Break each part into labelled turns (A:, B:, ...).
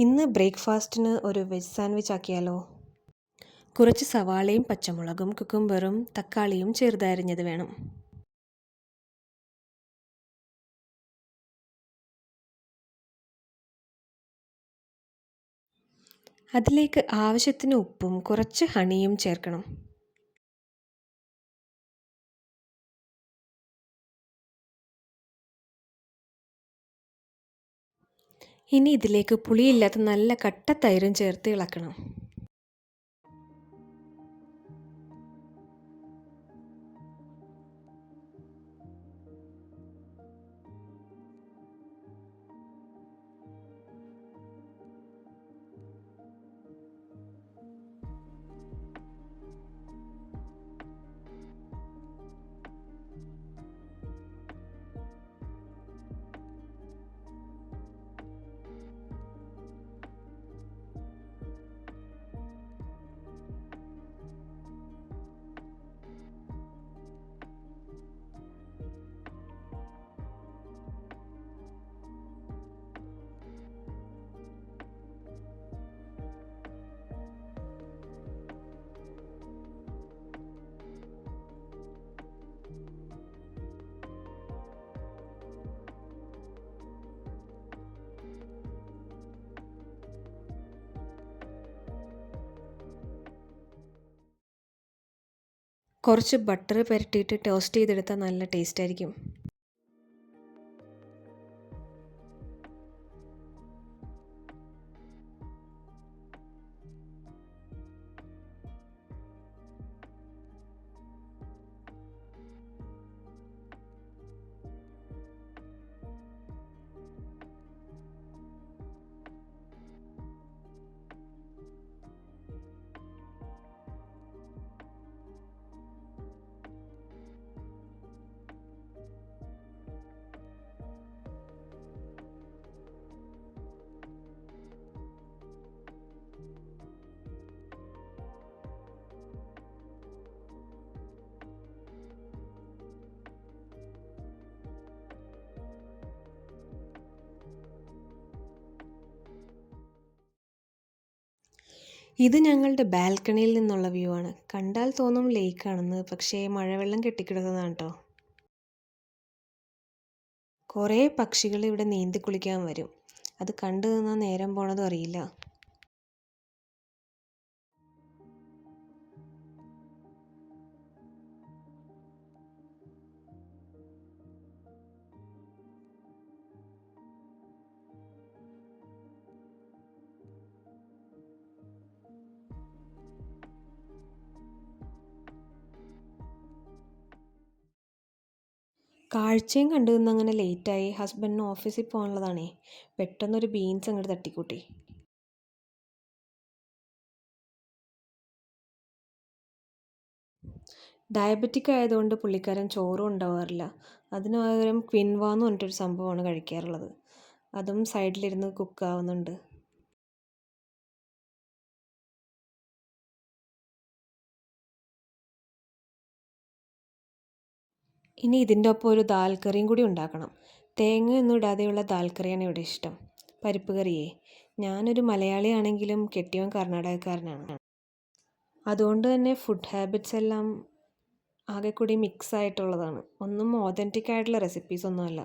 A: ഇന്ന് ബ്രേക്ക്ഫാസ്റ്റിന് ഒരു വെജ് സാൻഡ്വിച്ച് ആക്കിയാലോ? കുറച്ച് സവാളയും പച്ചമുളകും കുക്കുംബറും തക്കാളിയും ചെറുതരിഞ്ഞത് വേണം. അതിലേക്ക് ആവശ്യത്തിന് ഉപ്പും കുറച്ച് ഹണിയും ചേർക്കണം. ഇനി ഇതിലേക്ക് പുളിയില്ലാത്ത നല്ല കട്ട തൈരും ചേർത്ത് ഇളക്കണം. കുറച്ച് ബട്ടർ പുരട്ടിയിട്ട് ടോസ്റ്റ് ചെയ്തെടുത്താൽ നല്ല ടേസ്റ്റ് ആയിരിക്കും. ഇത് ഞങ്ങളുടെ ബാൽക്കണിയിൽ നിന്നുള്ള വ്യൂ ആണ്. കണ്ടാൽ തോന്നും ലേക്കാണെന്ന് പക്ഷേ മഴവെള്ളം കെട്ടിക്കിടക്കുന്നതാണ് കേട്ടോ കുറേ പക്ഷികൾ ഇവിടെ നീന്തി കുളിക്കാൻ വരും. അത് കണ്ടു നിന്നാൽ നേരം പോണതും അറിയില്ല. കാഴ്ചയും കണ്ടു നിന്ന് അങ്ങനെ ലേറ്റായി ഹസ്ബൻഡിന് ഓഫീസിൽ പോകാനുള്ളതാണേ. പെട്ടെന്നൊരു ബീൻസ് അങ്ങോട്ട് തട്ടിക്കൂട്ടി. ഡയബറ്റിക് ആയതുകൊണ്ട് പുള്ളിക്കാരൻ ചോറും ഉണ്ടാവാറില്ല. അതിന് പകരം ക്വിൻവാന്ന് പറഞ്ഞിട്ടൊരു സംഭവമാണ് കഴിക്കാറുള്ളത്. അതും സൈഡിലിരുന്ന് കുക്കാവുന്നുണ്ട് ഇനി ഇതിന്റെ ഒപ്പം ഒരു ദാൽ കറിയും കൂടി ഉണ്ടാക്കണം. തേങ്ങ ഒന്നും ഇടാതെയുള്ള ദാൽ കറിയാണ് ഇവിടെ ഇഷ്ടം. പരിപ്പ് കറിയേ. ഞാനൊരു മലയാളിയാണെങ്കിലും കെട്ടിയവൻ കർണാടകക്കാരനാണ്. അതുകൊണ്ട് തന്നെ ഫുഡ് ഹാബിറ്റ്സ് എല്ലാം ആകെക്കൂടി കൂടി മിക്സ് ആയിട്ടുള്ളതാണ്. ഒന്നും ഓതന്റിക് ആയിട്ടുള്ള റെസിപ്പീസ് ഒന്നുമല്ല.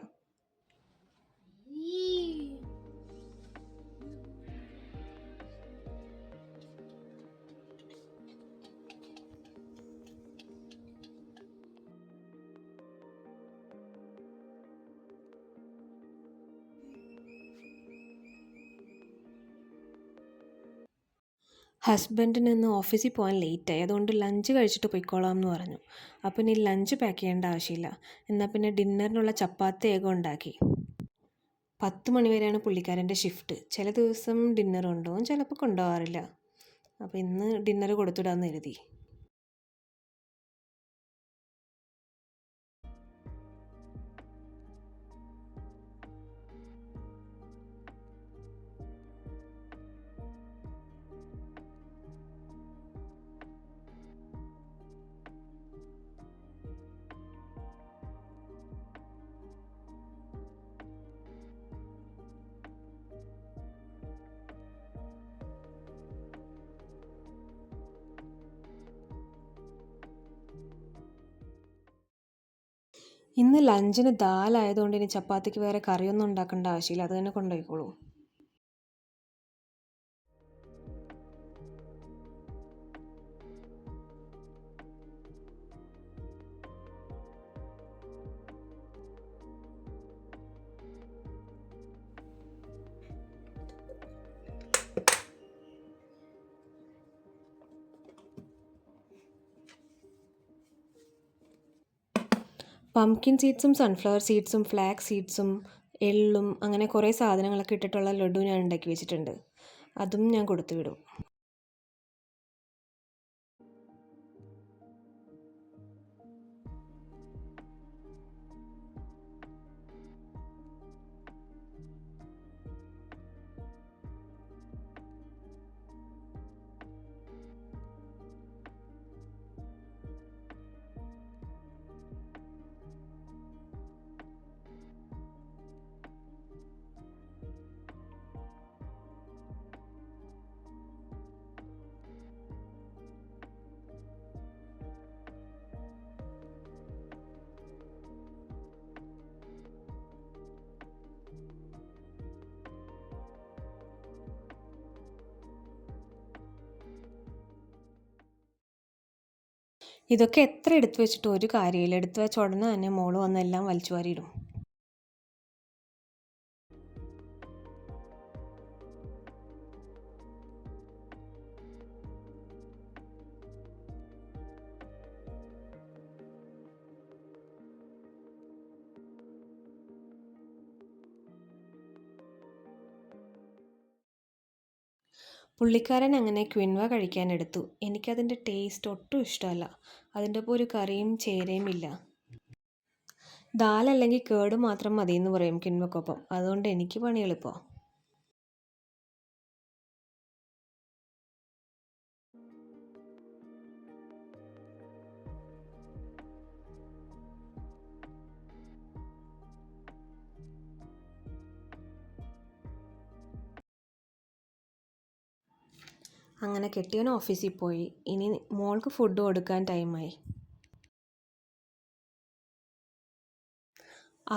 A: ഹസ്ബൻഡിന് ഇന്ന് ഓഫീസിൽ പോകാൻ ലേറ്റായി. അതുകൊണ്ട് ലഞ്ച് കഴിച്ചിട്ട് പോയിക്കോളാം എന്ന് പറഞ്ഞു. അപ്പോൾ ഇനി ലഞ്ച് പാക്ക് ചെയ്യേണ്ട ആവശ്യമില്ല. എന്നാൽ പിന്നെ ഡിന്നറിനുള്ള ചപ്പാത്തി ഏകം ഉണ്ടാക്കി. പത്ത് മണിവരെയാണ് പുള്ളിക്കാരന്റെ ഷിഫ്റ്റ് ചില ദിവസം ഡിന്നർ കൊണ്ടുപോകും ചിലപ്പോൾ കൊണ്ടുപോകാറില്ല. അപ്പോൾ ഇന്ന് ഡിന്നർ കൊടുത്തിടാമെന്ന് കരുതി. ഇന്ന് ലഞ്ചിന് ദാലായതുകൊണ്ട് ഇനി ചപ്പാത്തിക്ക് വേറെ കറിയൊന്നും ഉണ്ടാക്കേണ്ട ആവശ്യമില്ല. അത് തന്നെ കൊണ്ടുപോയിക്കോളൂ. പംകിൻ സീഡ്സും സൺഫ്ലവർ സീഡ്സും ഫ്ലാക്സ് സീഡ്സും എള്ളും അങ്ങനെ കുറേ സാധനങ്ങളൊക്കെ ഇട്ടിട്ടുള്ള ലഡു ഞാൻ ഉണ്ടാക്കി വെച്ചിട്ടുണ്ട്. അതും ഞാൻ കൊടുത്തു വിടും. ഇതൊക്കെ എത്ര എടുത്തു വെച്ചിട്ട് ഒരു കാര്യമില്ല. എടുത്തു വെച്ച ഉടനെ തന്നെ മോൾ വന്ന് എല്ലാം വലിച്ചു വാരിയിടും പുള്ളിക്കാരൻ അങ്ങനെ ക്വിൻവ കഴിക്കാനെടുത്തു എനിക്കതിന്റെ ടേസ്റ്റ് ഒട്ടും ഇഷ്ടമല്ല. അതിന്റെ ഒപ്പം ഒരു കറിയും ചേരയും ഇല്ല. ദാൽ അല്ലെങ്കിൽ കേട് മാത്രം മതിയെന്ന് പറയും കിൻവക്കൊപ്പം അതുകൊണ്ട് എനിക്ക് പണി എളുപ്പമാണ് അങ്ങനെ കെട്ടിയവൻ ഓഫീസിൽ പോയി. ഇനി മോൾക്ക് ഫുഡ് കൊടുക്കാൻ ടൈമായി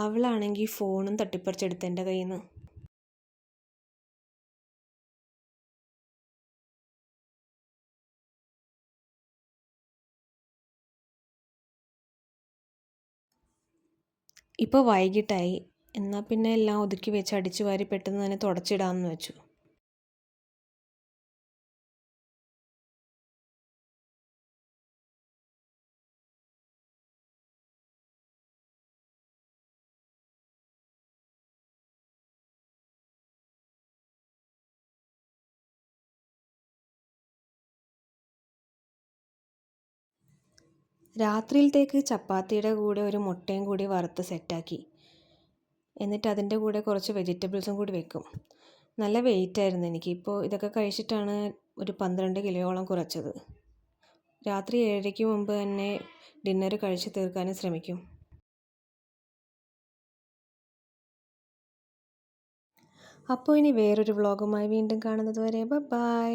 A: അവളാണെങ്കിൽ ഫോണും തട്ടിപ്പറിച്ചെടുത്ത് എന്റെ കയ്യിൽ നിന്ന് ഇപ്പോൾ വൈകിട്ടായി. എന്നാൽ പിന്നെ എല്ലാം ഒതുക്കി വെച്ച് അടിച്ചു വാരി പെട്ടെന്ന് തന്നെ തുടച്ചിടാമെന്ന് വെച്ചു. രാത്രിയിലത്തേക്ക് ചപ്പാത്തിയുടെ കൂടെ ഒരു മുട്ടയും കൂടി വറുത്ത് സെറ്റാക്കി. എന്നിട്ട് അതിന്റെ കൂടെ കുറച്ച് വെജിറ്റബിൾസും കൂടി വെക്കും. നല്ല വെയിറ്റ് ആയിരുന്നു എനിക്ക്. ഇപ്പോൾ ഇതൊക്കെ കഴിച്ചിട്ടാണ് ഒരു പന്ത്രണ്ട് കിലോയോളം കുറച്ചത്. രാത്രി ഏഴരയ്ക്ക് മുമ്പ് തന്നെ ഡിന്നർ കഴിച്ച് തീർക്കാനും ശ്രമിക്കും. അപ്പോൾ ഇനി വേറൊരു വ്ളോഗുമായി വീണ്ടും കാണുന്നത് വരെ. ബൈ